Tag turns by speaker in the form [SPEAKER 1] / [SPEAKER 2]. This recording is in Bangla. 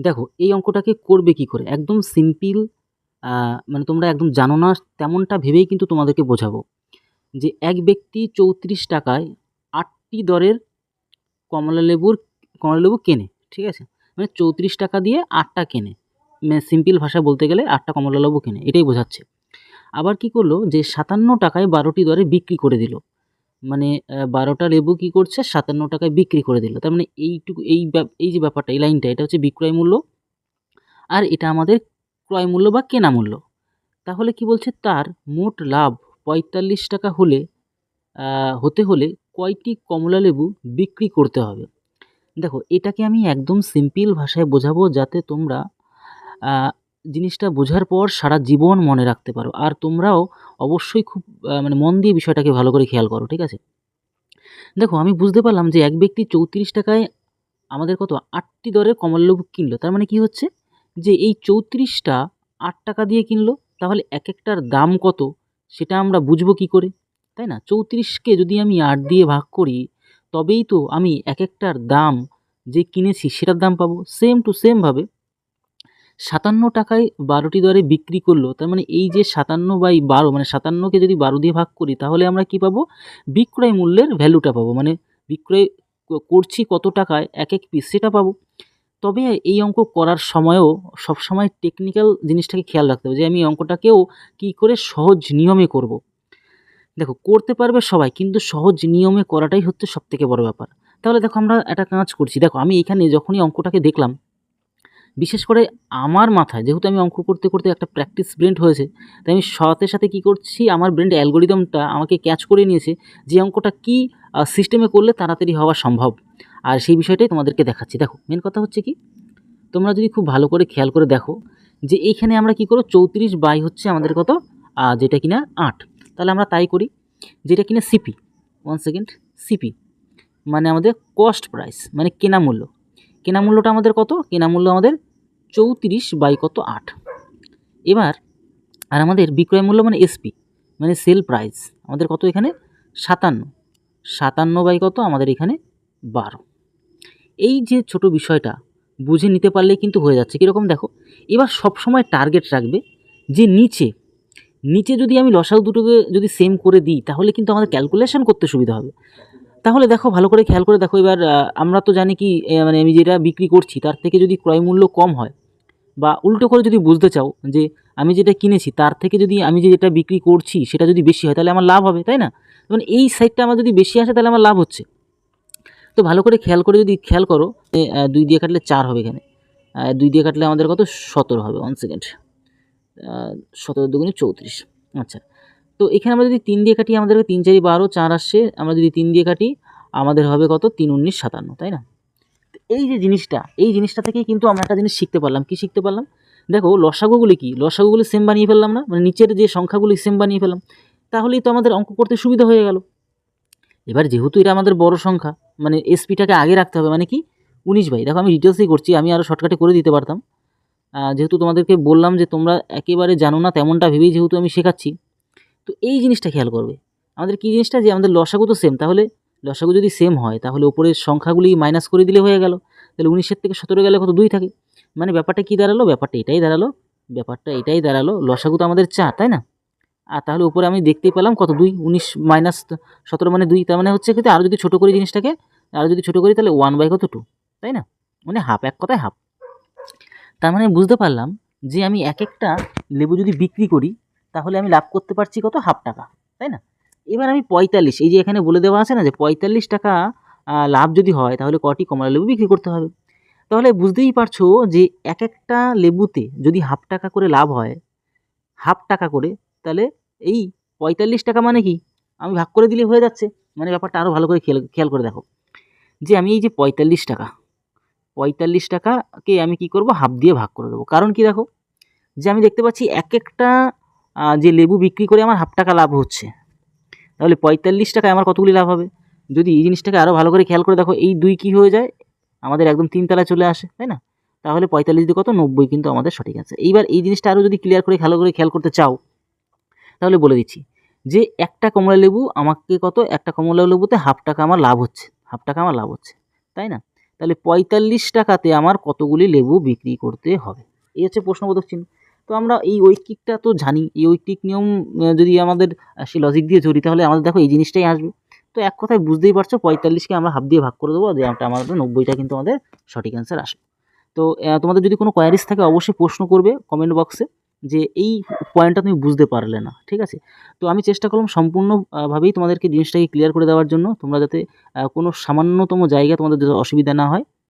[SPEAKER 1] দেখো, এই অঙ্কটাকে করবে কি করে? একদম সিম্পল মানে তোমরা একদম জানো না, তেমনটা ভেবেই কিন্তু তোমাদেরকে বোঝাবো। যে এক ব্যক্তি চৌত্রিশ টাকায় আটটি দরের কমলালেবুর কমলালেবু কেনে, ঠিক আছে? মানে চৌত্রিশ টাকা দিয়ে আটটা কেনে। মানে সিম্পল ভাষায় বলতে গেলে আটটা কমলালেবু কেনে, এটাই বোঝাচ্ছে। আবার কি করল? যে সাতান্ন টাকায় বারোটি দরে বিক্রি করে দিল। মানে বারোটা লেবু কি করছে? সাতান্ন টাকায় বিক্রি করে দিল। তার মানে এইটুকু, এই এই যে ব্যাপারটা, এই লাইনটা, এটা হচ্ছে বিক্রয় মূল্য আর এটা আমাদের ক্রয় মূল্য বা কেনা মূল্য। তাহলে কি বলছে? তার মোট লাভ পঁয়তাল্লিশ টাকা হলে হতে হলে কয়টি কমলা লেবু বিক্রি করতে হবে? দেখো, এটাকে আমি একদম সিম্পল ভাষায় বোঝাবো যাতে তোমরা জিনিসটা বোঝার পর সারা জীবন মনে রাখতে পারো। আর তোমরাও অবশ্যই খুব মানে মন দিয়ে বিষয়টাকে ভালো করে খেয়াল করো, ঠিক আছে? দেখো, আমি বুঝতে পারলাম যে এক ব্যক্তি চৌত্রিশ টাকায় আমাদের কত? আটটি দরের কমলালেবু কিনলো। তার মানে কি হচ্ছে? যে এই চৌত্রিশটা আট টাকা দিয়ে কিনলো, তাহলে এক একটার দাম কত? সেটা আমরা বুঝব কি করে? তাই না? চৌত্রিশকে যদি আমি আট দিয়ে ভাগ করি, তবেই তো আমি এক একটার দাম যে কিনেছি সেটার দাম পাবো। সেম টু সেমভাবে সাতান্ন টাকায় বারোটি দরে বিক্রি করল, তার মানে এই যে সাতান্ন বাই বারো মানে সাতান্নকে যদি বারো দিয়ে ভাগ করি, তাহলে আমরা কি পাবো? বিক্রয় মূল্যের ভ্যালুটা পাবো মানে বিক্রয় করছি কত টাকায় এক এক পিস সেটা পাবো। তবে এই অঙ্ক করার সময়ও সবসময় টেকনিক্যাল জিনিসটাকে খেয়াল রাখতে হবে যে আমি অঙ্কটাকেও কী করে সহজ নিয়মে করব। দেখো, করতে পারবে সবাই, কিন্তু সহজ নিয়মে করাটাই হচ্ছে সবথেকে বড় ব্যাপার। তাহলে দেখো আমরা একটা কাজ করছি, দেখো আমি এখানে যখনই অঙ্কটাকে দেখলাম বিশেষ করে আমার মাথায়, যেহেতু আমি অঙ্ক করতে করতে একটা প্র্যাকটিস ব্রেন্ড হয়েছে, তাই আমি সাথে সাথে কী করছি, আমার ব্রেন্ড অ্যালগোরিদমটা আমাকে ক্যাচ করে নিয়েছে যে অঙ্কটা কী সিস্টেমে করলে তাড়াতাড়ি হওয়া সম্ভব। আর সেই বিষয়টাই তোমাদেরকে দেখাচ্ছি। দেখো মেন কথা হচ্ছে কি, তোমরা যদি খুব ভালো করে খেয়াল করে দেখো যে এইখানে আমরা কি করো, চৌত্রিশ বাই হচ্ছে আমাদের কত যেটা কিনা আট। তাহলে আমরা তাই করি, যেটা কিনা সিপি ওয়ান সেকেন্ড সিপি মানে আমাদের কস্ট প্রাইস মানে কেনা মূল্য। কেনা মূল্যটা আমাদের কত? কেনা মূল্য আমাদের চৌত্রিশ বাই কত? আট। এবার, আর আমাদের বিক্রয় মূল্য মানে এসপি মানে সেল প্রাইস আমাদের কত এখানে? সাতান্ন। সাতান্ন বাই কত? আমাদের এখানে বারো। এই যে ছোট বিষয়টা, বুঝে নিতে পারলেই কিন্তু হয়ে যাচ্ছে। কীরকম দেখো? এবার সবসময় টার্গেট রাখবে যে নিচে নিচে যদি আমি লসাগু দুটোকে যদি সেম করে দিই, তাহলে কিন্তু আমাদের ক্যালকুলেশন করতে সুবিধা হবে। তাহলে দেখো, ভালো করে খেয়াল করে দেখো, এবার আমরা তো জানি কি মানে আমি যেটা বিক্রি করছি, তার থেকে যদি ক্রয় মূল্য কম হয়, বা উল্টো করে যদি বুঝতে চাও যে আমি যেটা কিনেছি, তার থেকে যদি আমি যে যেটা বিক্রি করছি, সেটা যদি বেশি হয়, তাহলে আমার লাভ হবে, তাই না? মানে এই সাইডটা আমার যদি বেশি আসে, তাহলে আমার লাভ হচ্ছে। তো ভালো করে খেয়াল করে যদি খেয়াল করো দুই দিয়ে কাটলে চার হবে এখানে। দুই দিয়ে কাটলে আমাদের কত? সতেরো হবে ওয়ান সেকেন্ড সতেরো দুগুণে চৌত্রিশ। আচ্ছা। তো এখানে আমরা যদি তিন দিয়ে কাটি আমাদের তিন চারি বারো চার আসছে, আমরা যদি তিন দিয়ে কাটি, আমাদের হবে কত? তিন উনিশ সাতান্ন, তাই না? এই যে জিনিসটা, এই জিনিসটা থেকেই কিন্তু আমরা একটা জিনিস শিখতে পারলাম। কি শিখতে পারলাম? দেখো, লসাগুগুলি কি? লসাগুগুলি সেম বানিয়ে ফেললাম না? মানে নিচের যে সংখ্যাগুলি সেম বানিয়ে ফেললাম। তাহলেই তো আমাদের অঙ্ক করতে সুবিধা হয়ে গেল। এবার যেহেতু এটা আমাদের বড় সংখ্যা মানে এসপিটাকে আগে রাখতে হবে মানে কি? উনিশ বাই। দেখো, আমি ডিটেলসেই করছি, আমি আরও শর্টকাটে করে দিতে পারতাম। যেহেতু তোমাদেরকে বললাম যে তোমরা একেবারে জানো না, তেমনটা ভেবেই যেহেতু আমি শেখাচ্ছি তো এই জিনিসটা খেয়াল করবে। আমাদের কী জিনিসটা? যে আমাদের লসাগু তো সেম তাহলে লসাগু যদি সেম হয়, তাহলে ওপরের সংখ্যাগুলি মাইনাস করে দিলে হয়ে গেল। তাহলে উনিশের থেকে সতেরো গেলে কত? দুই থাকে। মানে ব্যাপারটা কী দাঁড়াল? ব্যাপারটা এটাই দাঁড়াল। ব্যাপারটা এটাই দাঁড়াল। লসাগু তো আমাদের চার, তাই না? আর তাহলে উপরে আমি দেখতেই পেলাম কত? দুই, উনিশ মাইনাস সতেরো মানে দুই, তার মানে হচ্ছে কিন্তু আরও যদি ছোটো করি জিনিসটাকে আরও যদি ছোটো করি তাহলে ওয়ান বাই কত? টু তাই না? মানে হাফ এক কথায় হাফ তার মানে বুঝতে পারলাম যে আমি এক একটা লেবু যদি বিক্রি করি তাহলে আমি লাভ করতে পারছি কত? হাফ টাকা, তাই না? এবার আমি পঁয়তাল্লিশ, এই যে এখানে বলে দেওয়া আছে না যে পঁয়তাল্লিশ টাকা লাভ যদি হয় তাহলে কটি কমলা লেবু বিক্রি করতে হবে? তাহলে বুঝতেই পারছ যে এক একটা লেবুতে যদি হাফ টাকা করে লাভ হয়, হাফ টাকা করে, তাহলে এই পঁয়তাল্লিশ টাকা মানে কি? আমি ভাগ করে দিলে হয়ে যাচ্ছে। মানে ব্যাপারটা আরও ভালো করে খেয়াল খেয়াল করে দেখো। যে আমি এই যে পঁয়তাল্লিশ টাকা, পঁয়তাল্লিশ টাকাকে আমি কি করব? হাফ দিয়ে ভাগ করে দেবো। কারণ কি দেখো? যে আমি দেখতে পাচ্ছি এক একটা যে লেবু বিক্রি করে আমার হাফ টাকা লাভ হচ্ছে। তাহলে পঁয়তাল্লিশ টাকায় আমার কতগুলি লাভ হবে? যদি এই জিনিসটাকে আরও ভালো করে খেয়াল করে দেখো, এই দুই কি হয়ে যায়? আমাদের একদম তিন তলায় চলে আসে, তাই না? তাহলে পঁয়তাল্লিশ দিয়ে কত? নব্বই কিন্তু আমাদের সঠিক আছে এইবার এই জিনিসটা আরও যদি ক্লিয়ার করে, ভালো করে খেয়াল করতে চাও, তাহলে বলে দিচ্ছি যে একটা কমলা লেবু আমাকে কত? একটা কমলা লেবুতে হাফ টাকা আমার লাভ হচ্ছে, হাফ টাকা আমার লাভ হচ্ছে, তাই না? তাহলে পঁয়তাল্লিশ টাকাতে আমার কতগুলি লেবু বিক্রি করতে হবে? এই হচ্ছে প্রশ্নবোধক চিহ্ন। তো আমরা এই ঐকিকটা তো জানি। এই ঐকিক নিয়ম যদি আমাদের সেই লজিক দিয়ে ধরি, তাহলে আমাদের দেখো এই জিনিসটাই আসবে। তো এক কথায় বুঝতেই পারছ, পঁয়তাল্লিশকে আমরা হাফ দিয়ে ভাগ করে দেবো, যে একটা আমাদের নব্বইটা কিন্তু আমাদের সঠিক অ্যান্সার আসবে তো তোমাদের যদি কোনো কোয়ারিজ থাকে, অবশ্যই প্রশ্ন করবে কমেন্ট বক্সে যে এই পয়েন্টটা তুমি বুঝতে পারলে না, ঠিক আছে? তো আমি চেষ্টা করলাম সম্পূর্ণভাবেই তোমাদেরকে জিনিসটাকে ক্লিয়ার করে দেওয়ার জন্য, তোমরা যাতে কোনো সামান্যতম জায়গা তোমাদের অসুবিধা না হয়।